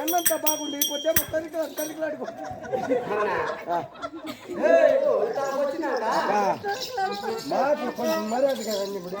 ఎన్నంతా బాగుండి పోతే ఇంత వచ్చినాక మాకు కొంచెం మర్యాద కదండి ఇప్పుడు.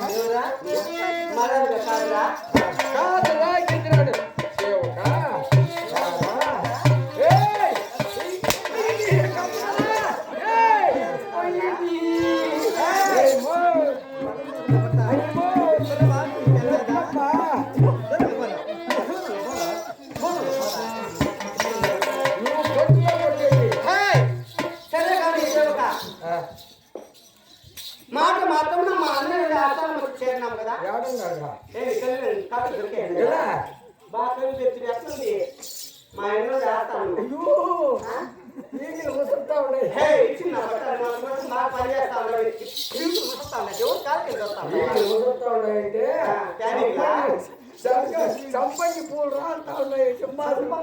చంపంగి పూలు రాలుతా ఉన్నాయి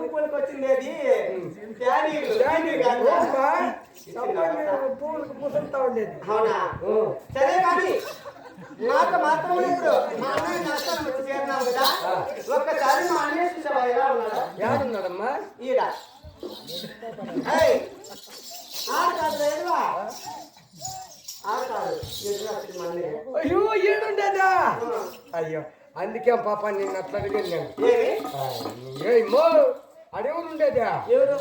పూలకు వచ్చింది అది పూలకు ఉండేది. అవునా? సరే కానీ నాకు మాత్రం ఇప్పుడు మా అన్నయ్య నష్టాన్ని వచ్చి చేరినాం కదా. ఒక్కసారి మా అన్నయ్య చూసావా? ఎలా ఉన్నాడా? ఏడున్నాడమ్మా ఈడ. ఆడ కాదు ఆడ కాదు ఎదురు అయ్యో ఈడుండేదా అయ్యో. అందుకే పాప నిన్ను అట్లా అడిగాను నేను. ఏమి? అడెవరు ఉండేదా. ఎవరు?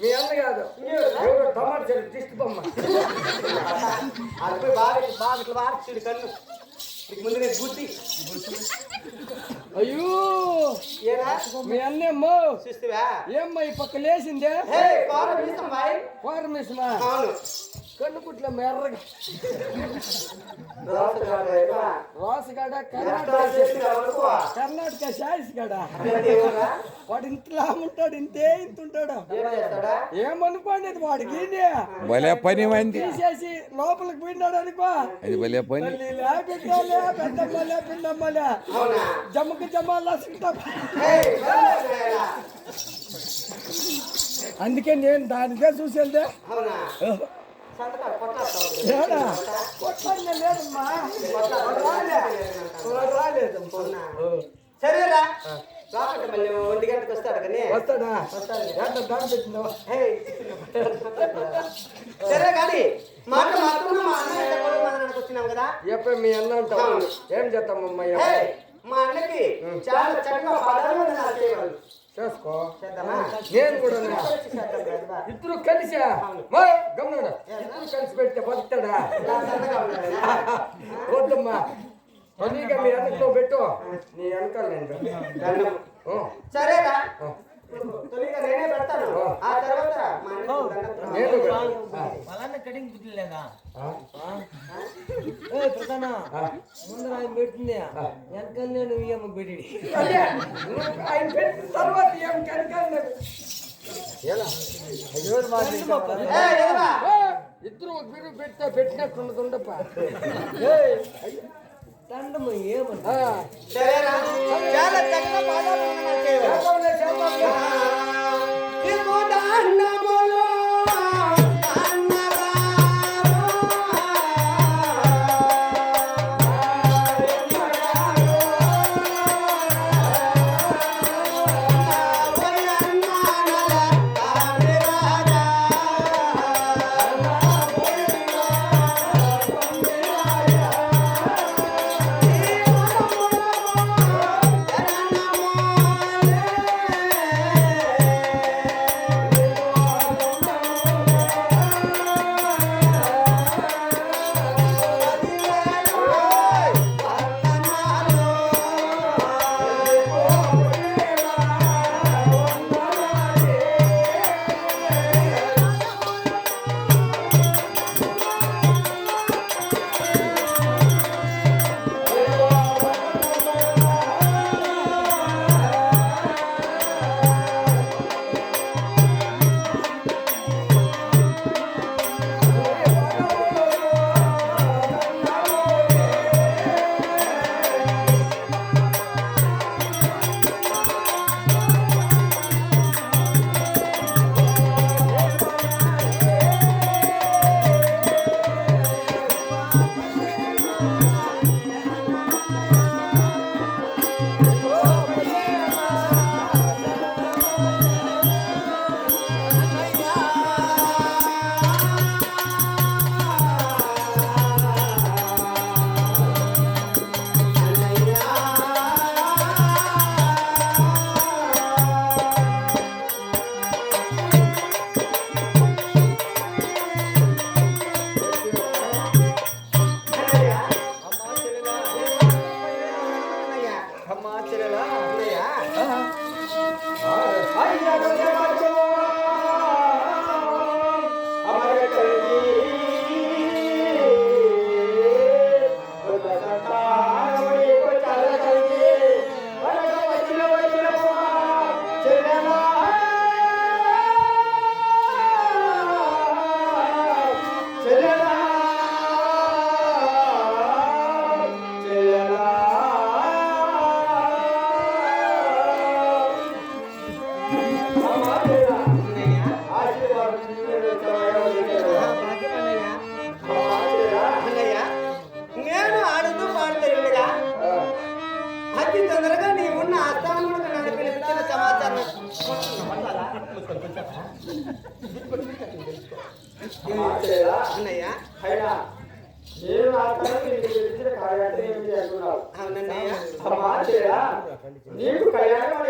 మీ అన్న కాదు. ఎవరు? టమాటా చెట్టు దిష్టి బొమ్మ. అది బాగా బాగా ఇట్లా వార్చుడు కన్ను. ముందు నేను గుర్తి అయ్యో! మీ అన్నేమ్మో చూస్తావా? ఏమ్మా ఈ పక్క లేచిందే? హే కన్ను కుట్ల మెర్రగా? రాసుగాడ కర్ణాటక చేసింది ఎవరుకో? కర్ణాటక శాయిస్ గడ అదేంటి ఎవరా? వాడు ఇంతలా ఉంటాడు ఇంతే ఇంత ఉంటాడు? ఏమనుకోండి వాడికి భలే పని తీసేసి లోపలికి పోయినాడు అనుకో అది భలే పని పెద్దమ్మలే పిన్నమ్మలే అవునా? జమ్మకి హే, రాసుగాడా. అందుకే నేను దానికే చూసి సరేరా రాకండి మళ్ళీ ఒంటి గంటకు వస్తాడు కానీ వస్తాడా వస్తాడు. సరే కానీ మాట మాత్రం మా అన్నయ్య వచ్చినాం కదా ఎప్పుడు మీ అన్న అంటావు ఏం చేస్తామమ్మా అమ్మయ్య మా అన్నకి చాలా చక్కగా పదాలు చేయగలరు చేసుకో. నేను కూడా. ఇద్దరు కలిసా? మా గమనాడు ఇద్దరు కలిసి పెడితే బతుకుతాడా? వద్దమ్మా. తొలిగా మీ వెనకలో పెట్టు. నీ వెనకాల నేను సరేరా నేనే పెడతాను. ఆ తర్వాత నేను కటింగ్ పుట్టలేదా ఆ, ఏ ప్రధాన ఆ. ముందర ఆయన పెట్టింది వెనకాల నేను ఇయ్యమ్మ పెట్టి అదే, నువ్వు ఆయన పెట్టిన తర్వాత ఏం వెనకాల నాకు. ఎలా? అయ్యో, మా దేశం. ఏయ్, ఎదవా. ఆ, ఇద్దరు ఒక బిరు పెడితే పెట్టినట్టుండదుండప్ప దండమ్మ ఏమన్నా ఆ, సరేరా చాలా చక్కగా పదాలు అతి తొందరగా నీవున్న ఆస్థానంలో నన్ను పిలిపించిన సమాచారం. అన్నయ్య? నీకు కళ్యాణం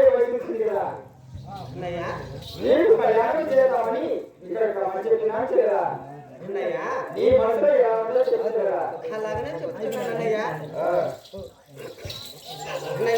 グレ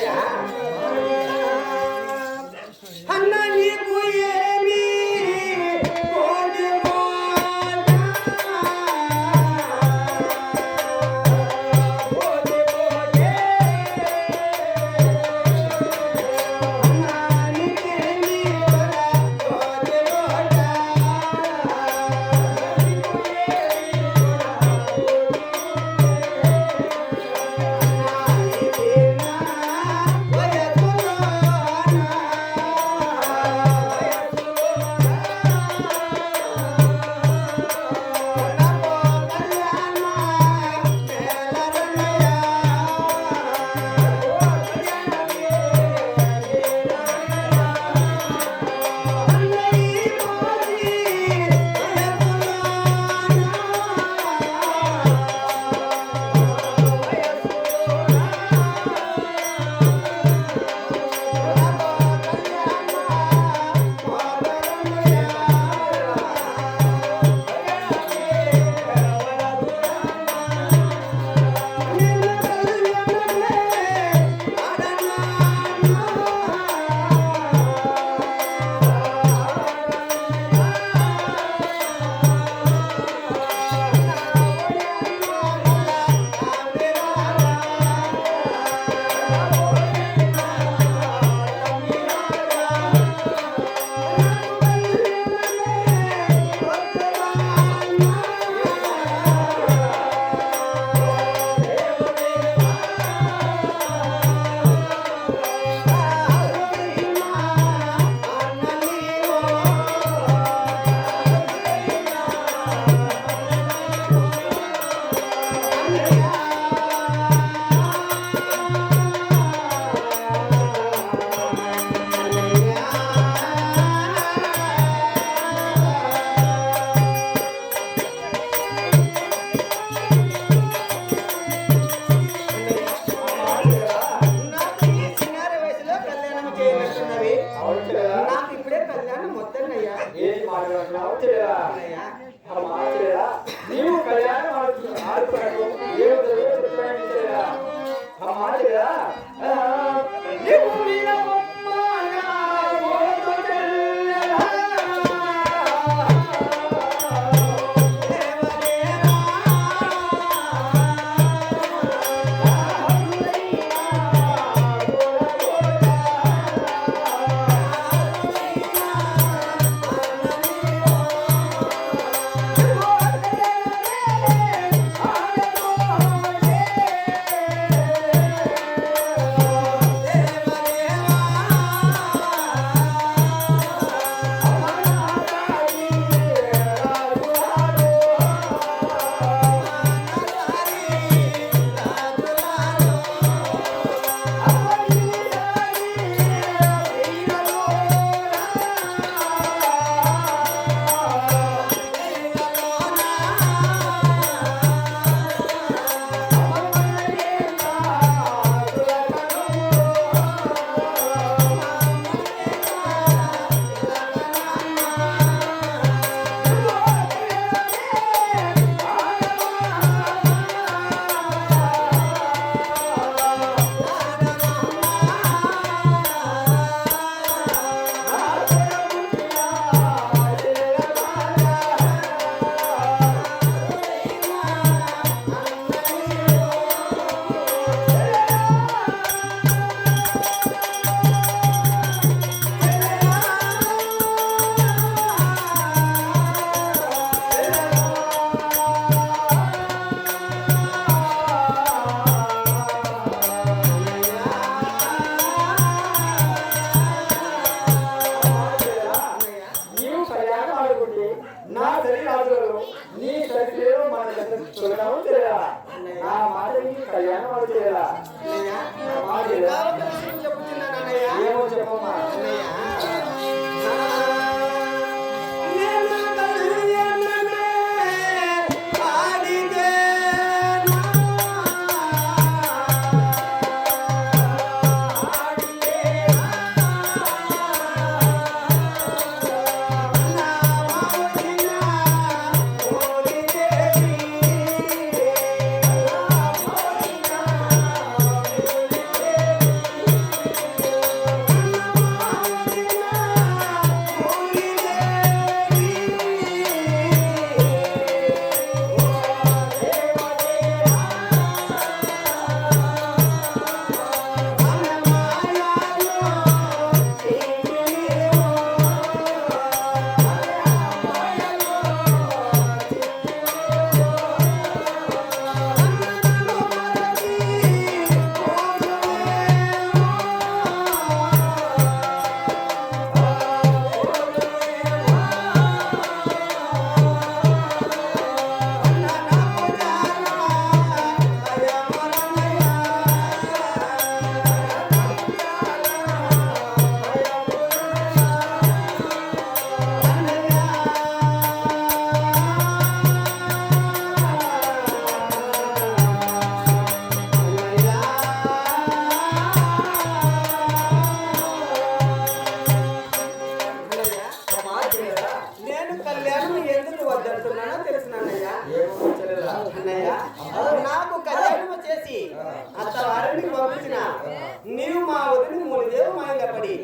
నీవు మా వదిలి మూడు దేవు మాయంగా పడి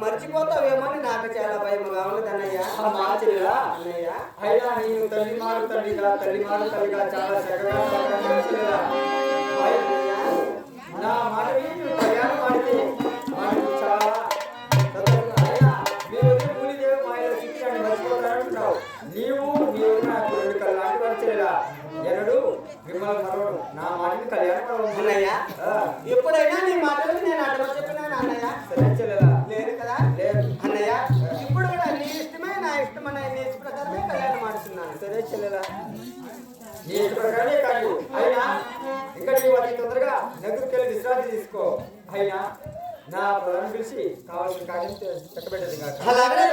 మర్చిపోతావేమో అని నాకు చాలా భయంగా ఉన్నది అన్నయ్య అమ్మా చెల్లెలా అన్నయ్య అయినా నీవు తల్లి మారు తల్లిగా తల్లి మారు తల్లిగా చాలా చక్కగా నా మాట కళ్యాణం ఆడితే మనకు చాలా. నీవు నీవు నాకు రెండు వాడు చెల్లెలా. ఎన్నడూ. నా మాటని కళ్యాణం. అన్నయ్య? ఎప్పుడైనా నీ మాటలకు నేను అడ్డం చెప్పినాను అన్నయ్య. లేదు కదా? లేదు. అన్నయ్య ఇప్పుడు కూడా నీ ఇష్టమే నా ఇష్టమనే నీ ఇష్ట ప్రకారమే కళ్యాణం ఆడుతున్నాను సరే చెల్లెలా నీ ఇష్ట ప్రకారమే కాదు. అయినా ఇంకా నీవు అతి తొందరగా నగరికి వెళ్ళి విశ్రాంతి తీసుకో. అయినా నా పొలాన్ని పిలిచి కావాల్సిన కార్యం కాక అలాగనే